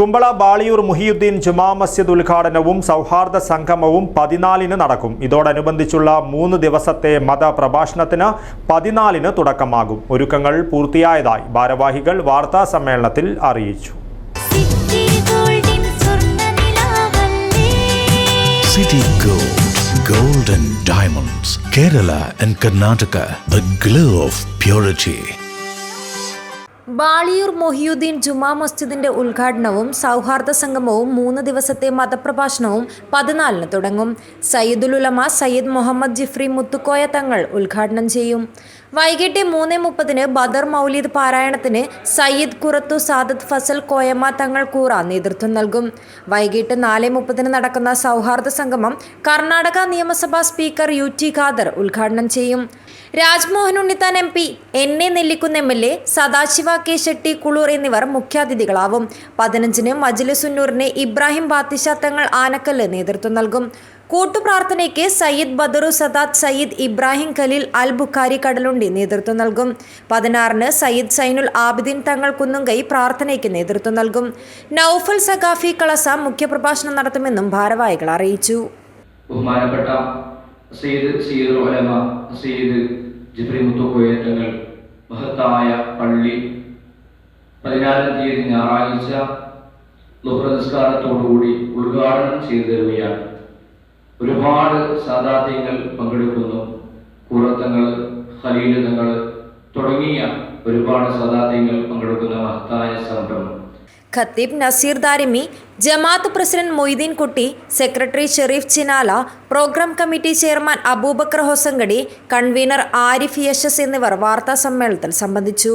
കുമ്പള ബാളിയൂർ മുഹിയുദ്ദീൻ ജുമാ മസ്ജിദ് ഉദ്ഘാടനവും സൗഹാർദ്ദ സംഗമവും പതിനാലിന് നടക്കും. ഇതോടനുബന്ധിച്ചുള്ള മൂന്ന് ദിവസത്തെ മതപ്രഭാഷണത്തിന് പതിനാലിന് തുടക്കമാകും. ഒരുക്കങ്ങൾ പൂർത്തിയായതായി ഭാരവാഹികൾ വാർത്താ സമ്മേളനത്തിൽ അറിയിച്ചു. City Gold, Gold and Diamonds, Kerala and Karnataka, the glow of purity. ബാളിയൂർ Mohiyuddin ജുമാ മസ്ജിദിന്റെ ഉദ്ഘാടനവും സൗഹാർദ്ദ സംഗമവും മൂന്ന് ദിവസത്തെ മതപ്രഭാഷണവും പതിനാലിന് തുടങ്ങും. സയ്യിദുൽ ഉലമ സയ്യിദ് മുഹമ്മദ് ജിഫ്രി മുത്തുക്കോയ തങ്ങൾ ഉദ്ഘാടനം ചെയ്യും. വൈകിട്ട് മൂന്ന് മുപ്പതിന് ബദർ മൗലീദ് പാരായണത്തിന് സയ്യിദ് കുറത്തു സാദത്ത് ഫസൽ കോയമ്മ തങ്ങൾ കൂറ നേതൃത്വം നൽകും. വൈകിട്ട് നാല് മുപ്പതിന് നടക്കുന്ന സൗഹാർദ്ദ സംഗമം കർണാടക നിയമസഭാ സ്പീക്കർ യു ടി ഖാദർ ഉദ്ഘാടനം ചെയ്യും. Rajmohan Unnithan M P N A Nellikkunnu M L A Sadashiva K Shetty Kulur എന്നിവർ മുഖ്യാതിഥികളാവും. പതിനഞ്ചിന് മജ്ലിസുന്നൂറിന് ഇബ്രാഹിം ബാത്തിഷ തങ്ങൾ ആനക്കല്ല് നേതൃത്വം നൽകും. കൂട്ടുപ്രാർത്ഥനയ്ക്ക് സയ്യിദ് ബദറു സദാത്ത് സയ്യിദ് ഇബ്രാഹിം ഖലീൽ അൽ ബുഖാരി കടലുണ്ടി നേതൃത്വം നൽകും. പതിനാറിന് സയ്യിദ് സൈനുൽ ആബിദീൻ തങ്ങൾ കുന്നുങ്കൈ പ്രാർത്ഥനയ്ക്ക് നേതൃത്വം നൽകും. നൌഫൽ സഖാഫി കളസ മുഖ്യപ്രഭാഷണം നടത്തുമെന്നും ഭാരവാഹികൾ അറിയിച്ചു. ബഹുമാനപ്പെട്ട സയ്യിദ് സയ്യിദ് സയ്യിദ് ജിബ്രി മുത്തുക്കോയറ്റങ്ങൾ മഹത്തായ പള്ളി പതിനാലാം തീയതി ഞായറാഴ്ച ദുഃഖനിസ്കാരത്തോടുകൂടി ഉദ്ഘാടനം ചെയ്തു തരികയാണ്. ഒരുപാട് സാധാത്യങ്ങൾ പങ്കെടുക്കുന്നു. കൂറത്തങ്ങൾ ഹലീലതങ്ങൾ തുടങ്ങിയ ഒരുപാട് സാധാത്യങ്ങൾ പങ്കെടുക്കുന്ന മഹത്തായ സംരംഭം. ഖത്തീബ് നസീർ ദാരിമി ജമാഅത്ത് president Moideen Kutty secretary Shareef Chinala programme committee chairman Aboobacker Hosangadi convener Arif Yashas എന്നിവർ വാർത്താ സമ്മേളനത്തിൽ സംബന്ധിച്ചു.